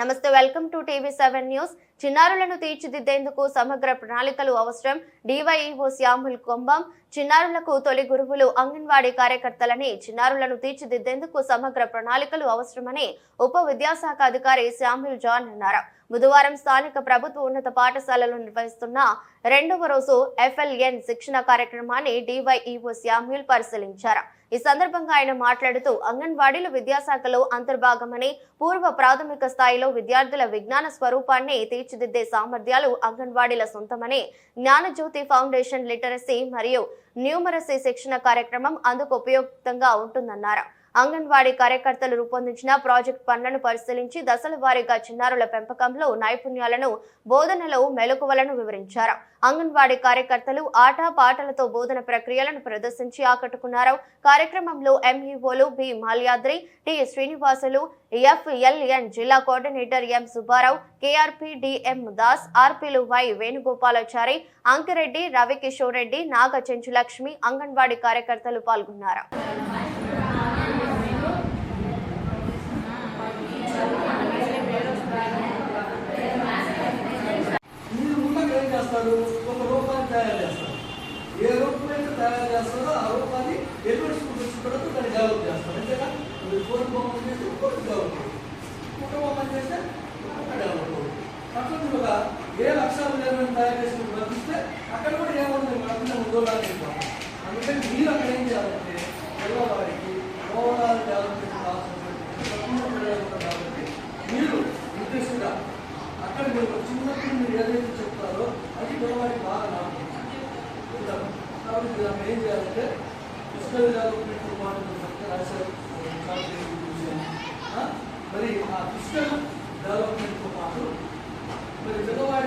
నమస్తే welcome to TV seven news. చిన్నారులను తీర్చిదిద్దేందుకు సమగ్ర ప్రణాళికలు అవసరం. డివైఈఓ శ్యాముల్ కొంబం చిన్నారులకు తొలి గురువులు అంగన్వాడీ కార్యకర్తలని చిన్నారులను తీర్చిదిద్దేందుకు సమగ్ర ప్రణాళికలు అవసరమని ఉప విద్యాశాఖ అధికారి శ్యాముల్ జాన్ అన్నారు. బుధవారం స్థానిక ప్రభుత్వ ఉన్నత పాఠశాలలో నిర్వహిస్తున్న రెండవ రోజు ఎఫ్ఎల్ఎన్ శిక్షణ కార్యక్రమాన్ని డివైఈఓ శ్యామ్యుల్ పరిశీలించారు. ఈ సందర్భంగా ఆయన మాట్లాడుతూ అంగన్వాడీలు విద్యాశాఖలో అంతర్భాగమని పూర్వ ప్రాథమిక స్థాయిలో విద్యార్థుల విజ్ఞాన స్వరూపాన్ని తీర్చిదిద్దే సామర్థ్యాలు అంగన్వాడీల సొంతమని జ్ఞానజ్యోతి ఫౌండేషన్ లిటరసీ మరియు న్యూమరసీ శిక్షణ కార్యక్రమం అందుకు ఉపయుక్తంగా ఉంటుందన్నారు. అంగన్వాడీ కార్యకర్తలు రూపొందించిన ప్రాజెక్ట్ పనులను పరిశీలించి దశల వారీగా చిన్నారుల పెంపకంలో నైపుణ్యాలను బోధనలో మెలకువలను వివరించారు. అంగన్వాడీ కార్యకర్తలు ఆట పాటలతో బోధన ప్రక్రియలను ప్రదర్శించి ఆకట్టుకున్నారు. కార్యక్రమంలో ఎంఈఓలు B Malyadri T Srinivasulu FLN జిల్లా coordinator M Subbarao KRP DM Das ఆర్పీలు Y Venugopalachari Ankireddy Ravikishore Reddy Naga Lakshmi anganwadi కార్యకర్తలు పాల్గొన్నారు. ఒక రూపాన్ని తయారు చేస్తారు. ఏ రూపం అయితే తయారు చేస్తారో ఆ రూపాన్ని ఎటువంటి స్కూల్ దాన్ని డెవలప్ చేస్తారు. మీరు బొమ్మలు చేస్తే కోడి డెవలప్ బొమ్మలు చేస్తే డెవలప్ అవుతుంది. మీరు నిర్దేశంగా అక్కడ మీరు చిన్నప్పుడు మీరు ఏదైతే చెప్తారో అది పిల్లవాడికి బాగా నాటుకుంటుంది కాబట్టి మీరు అక్కడ ఏం చేయాలంటే ఫిజికల్ డెవలప్మెంట్ రాశారు. మరి ఆ ఫిజికల్ డెవలప్మెంట్తో పాటు మరి పిల్లవాడి